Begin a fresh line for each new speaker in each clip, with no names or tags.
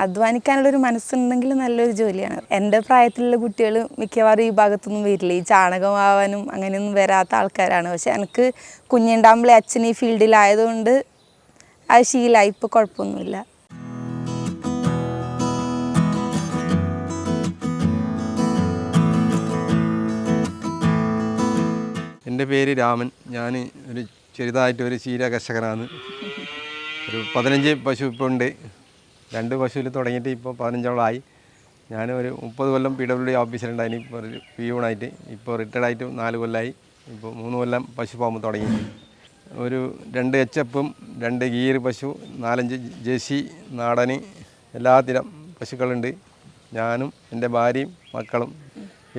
അധ്വാനിക്കാനുള്ളൊരു മനസ്സുണ്ടെങ്കിൽ നല്ലൊരു ജോലിയാണ്. എന്റെ പ്രായത്തിലുള്ള കുട്ടികൾ മിക്കവാറും ഈ ഭാഗത്തൊന്നും വരില്ല. ഈ ചാണകമാവാനും അങ്ങനെയൊന്നും വരാത്ത ആൾക്കാരാണ്. പക്ഷെ എനിക്ക് കുഞ്ഞുണ്ടാകുമ്പോൾ അച്ഛൻ ഈ ഫീൽഡിലായതുകൊണ്ട് അത് ശീലമായി ഇപ്പോൾ കുഴപ്പമൊന്നുമില്ല.
എന്റെ പേര് രാമൻ. ഞാൻ ഒരു ചെറുതായിട്ട് ഒരു ക്ഷീര കർഷകനാണ് ഒരു പതിനഞ്ച് പശു ഇപ്പോൾ ഉണ്ട് രണ്ട് പശുവിൽ തുടങ്ങിയിട്ട് ഇപ്പോൾ പതിനഞ്ചോളമായി ഞാൻ ഒരു മുപ്പത് കൊല്ലം പി ഡബ്ല്യു ഡി ഓഫീസറുണ്ടായിന് ഇപ്പോൾ ഒരു പിയൂണായിട്ട് ഇപ്പോൾ റിട്ടയർഡായിട്ട് നാല് കൊല്ലമായി ഇപ്പോൾ മൂന്ന് കൊല്ലം പശു ഫാം തുടങ്ങി. ഒരു രണ്ട് എച്ച് എഫും രണ്ട് ഗീർ പശു നാലഞ്ച് ജേസി നാടന് എല്ലാത്തിനും പശുക്കളുണ്ട്. ഞാനും എന്റെ ഭാര്യയും മക്കളും.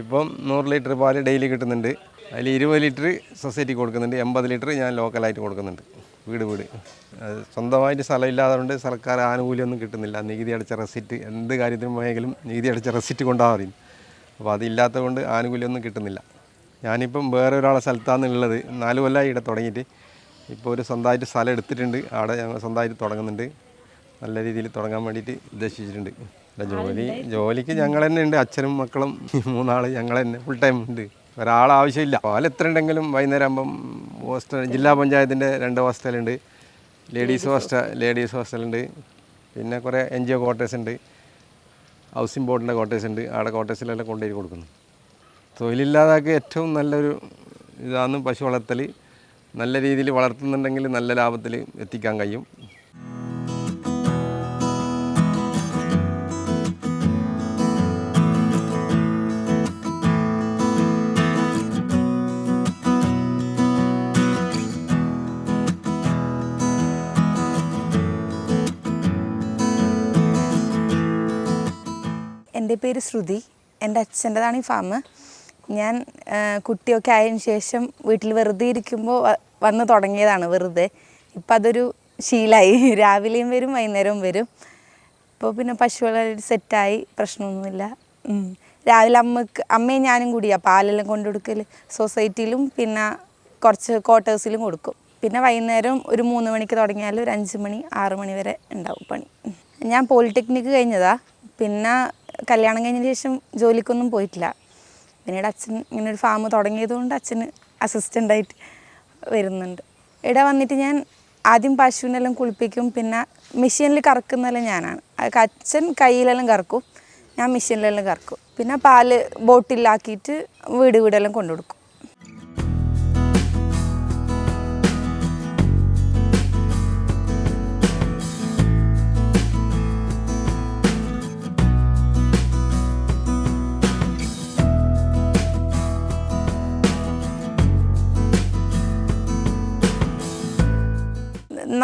ഇപ്പം നൂറ് ലിറ്റർ പാൽ ഡെയിലി കിട്ടുന്നുണ്ട്. അതിൽ ഇരുപത് ലിറ്റർ സൊസൈറ്റി കൊടുക്കുന്നുണ്ട്. എൺപത് ലിറ്റർ ഞാൻ ലോക്കലായിട്ട് കൊടുക്കുന്നുണ്ട്. വീട് വീട്. സ്വന്തമായിട്ട് സ്ഥലമില്ലാതെ കൊണ്ട് സർക്കാർ ആനുകൂല്യമൊന്നും കിട്ടുന്നില്ല. നികുതി അടച്ച റെസിറ്റ് എന്ത് കാര്യത്തിനും പോയെങ്കിലും നികുതി അടച്ച റെസിറ്റ് പറയും അപ്പോൾ അതില്ലാത്തത് കൊണ്ട് ആനുകൂല്യമൊന്നും കിട്ടുന്നില്ല. ഞാനിപ്പം വേറെ ഒരാളെ സ്ഥലത്താണ് ഉള്ളത്. നാല് കൊല്ലമായി ഇവിടെ തുടങ്ങിയിട്ട്. ഇപ്പോൾ ഒരു സ്വന്തമായിട്ട് സ്ഥലം എടുത്തിട്ടുണ്ട്. അവിടെ ഞങ്ങൾ സ്വന്തമായിട്ട് തുടങ്ങുന്നുണ്ട്. നല്ല രീതിയിൽ തുടങ്ങാൻ വേണ്ടിയിട്ട് ഉദ്ദേശിച്ചിട്ടുണ്ട്. ജോലി ജോലിക്ക് ഞങ്ങൾ തന്നെ ഉണ്ട്. അച്ഛനും മക്കളും മൂന്നാൾ ഞങ്ങൾ തന്നെ. ഫുൾ ടൈം ഉണ്ട്. ഒരാളാവശ്യമില്ല. പാൽ എത്ര ഉണ്ടെങ്കിലും വൈകുന്നേരം ആകുമ്പം ഹോസ്റ്റൽ ജില്ലാ പഞ്ചായത്തിന്റെ രണ്ട് ഹോസ്റ്റലുണ്ട്. ലേഡീസ് ഹോസ്റ്റൽ ലേഡീസ് ഹോസ്റ്റലുണ്ട്. പിന്നെ കുറേ എൻ ജി ഒ ക്വാർട്ടേഴ്സ് ഉണ്ട്. ഹൗസിംഗ് ബോർഡിന്റെ ക്വാർട്ടേഴ്സ് ഉണ്ട്. അവിടെ ക്വാർട്ടേഴ്സിലെല്ലാം കൊണ്ടുപോയി കൊടുക്കുന്നു. തൊഴിലില്ലാതാക്കി ഏറ്റവും നല്ലൊരു ഇതാണ് പശു വളർത്തൽ നല്ല രീതിയിൽ വളർത്തുന്നുണ്ടെങ്കിൽ നല്ല ലാഭത്തിൽ എത്തിക്കാൻ കഴിയും.
എന്റെ പേര് ശ്രുതി. എന്റെ അച്ഛന്റെതാണ് ഈ ഫാം ഞാൻ കുട്ടിയൊക്കെ ആയതിനു ശേഷം വീട്ടിൽ വെറുതെ ഇരിക്കുമ്പോൾ വന്ന് തുടങ്ങിയതാണ് വെറുതെ. ഇപ്പം അതൊരു ശീലമായി രാവിലെയും വരും വൈകുന്നേരവും വരും. ഇപ്പോൾ പിന്നെ പശുക്കളെ സെറ്റായി പ്രശ്നമൊന്നുമില്ല. രാവിലെ അമ്മയ്ക്ക് അമ്മയും ഞാനും കൂടിയാണ് പാലെല്ലാം കൊണ്ടു കൊടുക്കൽ സൊസൈറ്റിയിലും പിന്നെ കുറച്ച് ക്വാർട്ടേഴ്സിലും കൊടുക്കും. പിന്നെ വൈകുന്നേരം ഒരു മൂന്ന് മണിക്ക് തുടങ്ങിയാൽ ഒരു അഞ്ച് മണി ആറ് മണി വരെ ഉണ്ടാവും പണി. ഞാൻ പോളിടെക്നിക്ക് കഴിഞ്ഞതാ. പിന്നെ കല്യാണം കഴിഞ്ഞതിന് ശേഷം ജോലിക്കൊന്നും പോയിട്ടില്ല. പിന്നീട് അച്ഛൻ ഇങ്ങനെ ഒരു ഫാം തുടങ്ങിയതുകൊണ്ട് അച്ഛന് അസിസ്റ്റന്റായിട്ട് വരുന്നുണ്ട്. ഇവിടെ വന്നിട്ട് ഞാൻ ആദ്യം പശുവിനെല്ലാം കുളിപ്പിക്കും പിന്നെ മെഷീനിൽ കറക്കുന്നതെല്ലാം ഞാനാണ്. അച്ഛൻ കയ്യിലെല്ലാം കറക്കും ഞാൻ മെഷീനിലെല്ലാം കറക്കും. പിന്നെ പാൽ ബോട്ടിലാക്കിയിട്ട് വീട് വീടെല്ലാം കൊണ്ടു കൊടുക്കും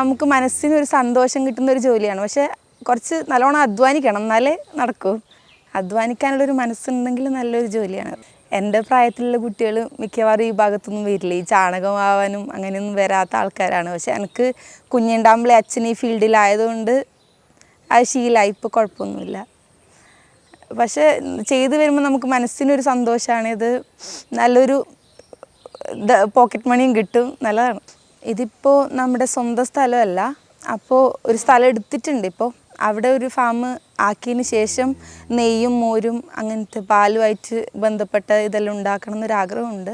നമുക്ക് മനസ്സിന് ഒരു സന്തോഷം കിട്ടുന്ന ഒരു ജോലിയാണ്. പക്ഷേ കുറച്ച് നല്ലോണം അധ്വാനിക്കണം. എന്നാലേ നടക്കൂ. അധ്വാനിക്കാനുള്ളൊരു മനസ്സുണ്ടെങ്കിൽ നല്ലൊരു ജോലിയാണ്. എന്റെ പ്രായത്തിലുള്ള കുട്ടികൾ മിക്കവാറും ഈ ഭാഗത്തൊന്നും വരില്ല. ഈ ചാണകമാവാനും അങ്ങനെയൊന്നും വരാത്ത ആൾക്കാരാണ്. പക്ഷെ എനിക്ക് കുഞ്ഞുണ്ടാകുമ്പോഴേ അച്ഛൻ ഈ ഫീൽഡിലായതുകൊണ്ട് അത് ശീലമായി ഇപ്പോൾ കുഴപ്പമൊന്നുമില്ല. പക്ഷേ ചെയ്തു വരുമ്പോൾ നമുക്ക് മനസ്സിനൊരു സന്തോഷമാണ് ഇത് നല്ലൊരു പോക്കറ്റ് മണിയും കിട്ടും. നല്ലതാണ്. ഇതിപ്പോൾ നമ്മുടെ സ്വന്തം സ്ഥലമല്ല. അപ്പോൾ ഒരു സ്ഥലം എടുത്തിട്ടുണ്ട് ഇപ്പോൾ അവിടെ ഒരു ഫാം ആക്കിയതിന് ശേഷം നെയ്യും മോരും അങ്ങനത്തെ പാലുമായിട്ട് ബന്ധപ്പെട്ട ഇതെല്ലാം ഉണ്ടാക്കണം എന്നൊരാഗ്രഹമുണ്ട്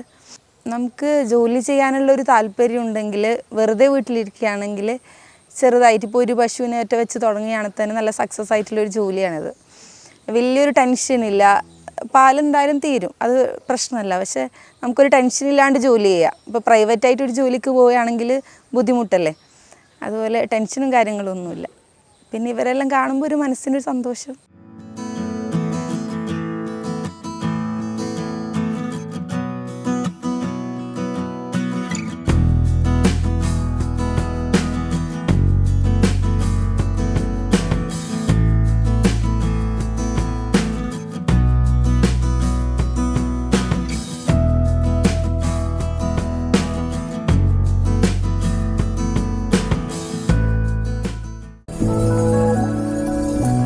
നമുക്ക് ജോലി ചെയ്യാനുള്ള ഒരു താല്പര്യം ഉണ്ടെങ്കിൽ വെറുതെ വീട്ടിലിരിക്കുകയാണെങ്കിൽ ചെറുതായിട്ട് ഇപ്പോൾ ഒരു പശുവിനെ ഒറ്റ വെച്ച് തുടങ്ങുകയാണെങ്കിൽ തന്നെ നല്ല സക്സസ് ആയിട്ടുള്ളൊരു ജോലിയാണിത്. വലിയൊരു ടെൻഷനില്ല പാലെന്തായാലും തീരും. അത് പ്രശ്നമല്ല. പക്ഷേ നമുക്കൊരു ടെൻഷൻ ഇല്ലാണ്ട് ജോലി ചെയ്യാം. ഇപ്പോൾ പ്രൈവറ്റായിട്ട് ഒരു ജോലിക്ക് പോവുകയാണെങ്കിൽ ബുദ്ധിമുട്ടല്ലേ? അതുപോലെ ടെൻഷനും കാര്യങ്ങളൊന്നുമില്ല. പിന്നെ ഇവരെല്ലാം കാണുമ്പോൾ ഒരു മനസ്സിനൊരു സന്തോഷം.